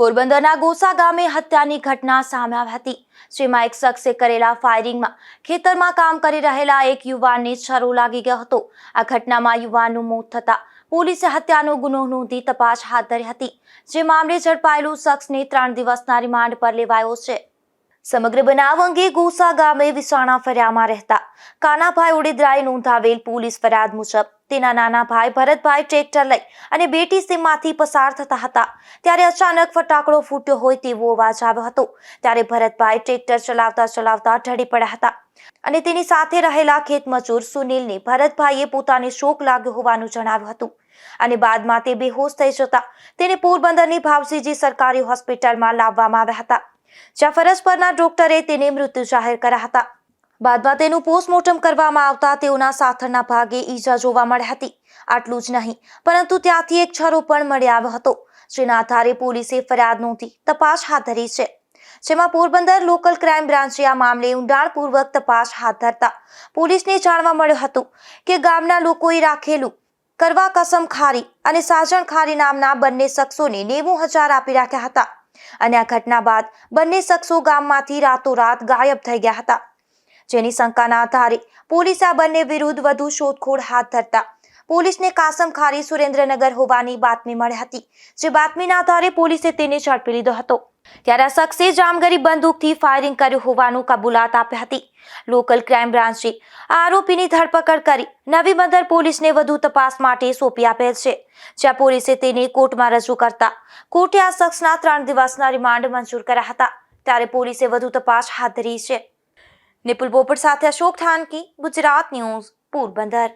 પોરબંદરના ગોસા ગામે હત્યાની ઘટના સામે આવી હતી. જેમાં એક શખ્સે કરેલા ફાયરિંગમાં ખેતરમાં કામ કરી રહેલા એક યુવાનને છરો લાગી ગયો હતો. આ ઘટનામાં યુવાનનું મોત થતા પોલીસે હત્યાનો ગુનો નોંધી તપાસ હાથ ધરી હતી. જે મામલે ઝડપાયેલું શખ્સને ત્રણ દિવસના રિમાન્ડ પર લેવાયો છે. સમગ્ર બનાવ અંગે ગોસા ગામે વિસાણા ફર્યામાં રહેતા. કાનાભાઈ ઉડેદરાએ નોંધાવેલ પોલીસ ફરિયાદ મુજબ તેના નાના ભાઈ ભરતભાઈ ટ્રેક્ટર લઈ અને બેટી સીમમાંથી પસાર થતા હતા. ત્યારે અચાનક ફટાકડો ફૂટ્યો હોય તેવો અવાજ આવ્યો હતો. ત્યારે ભરતભાઈ ટ્રેક્ટર ચલાવતા ચલાવતા ઢળી પડ્યા હતા. અને તેની સાથે રહેલા ખેતમજૂર સુનિલને ભરતભાઈએ પોતાને શોક લાગ્યો હોવાનું જણાવ્યું હતું. અને બાદમાં તે બેહોશ થઈ જતા તેને પોરબંદરની ભાવસીજી સરકારી હોસ્પિટલમાં લાવવામાં આવ્યા હતા. જ્યાં ફરજ પરના ડોક્ટરે તેને મૃત્યુ જાહેર કર્યા હતા. બાદમાં તેનું પોસ્ટમોર્ટમ કરવામાં આવતા તેઓના સાથળના ભાગે ઈજા જોવા મળી હતી. આટલું જ નહીં, પરંતુ ત્યાંથી એક છરો પણ મળી આવ્યો હતો, જેના આધારે પોલીસે ફરિયાદ નોંધી તપાસ હાથ ધરી છે. જેમાં પોરબંદર લોકલ ક્રાઇમ બ્રાન્ચે આ મામલે ઊંડાણપૂર્વક તપાસ હાથ ધરતા પોલીસને જાણવા મળ્યું હતું કે ગામના લોકોએ રાખેલું કરવા કસમ ખારી અને સાજણ ખારી નામના બંને શખ્સોને નેવું હજાર આપી રાખ્યા હતા. અને આ ઘટના બાદ બંને શખ્સો ગામમાંથી રાતોરાત ગાયબ થઈ ગયા હતા. જેની શંકાના આધારે પોલીસ આ બંને વિરુદ્ધ વધુ શોધખોળ હાથ ધરતા પોલીસને કાસમ ખારી સુરેન્દ્રનગર હોવાની બાતમી મળી હતી, જે બાતમીના આધારે પોલીસે તેને ઝડપી લીધો હતો. ત્યારે આ શખ્સે જામગરી બંદૂકથી ફાયરિંગ કર્યું હોવાનું કબૂલાત આપી હતી. લોકલ ક્રાઇમ બ્રાન્ચે આરોપીની ધરપકડ કરી નવી બંદર પોલીસને વધુ તપાસ માટે સોંપી આપેલ છે. જ્યાં પોલીસે તેને કોર્ટમાં રજૂ કરતા કોર્ટે આ શખ્સના ત્રણ દિવસના રિમાન્ડ મંજૂર કર્યા હતા. ત્યારે પોલીસે વધુ તપાસ હાથ ધરી છે. નિપુલ બોપટ સાથે અશોક ઠાનકી, ગુજરાત ન્યૂઝ, પોરબંદર.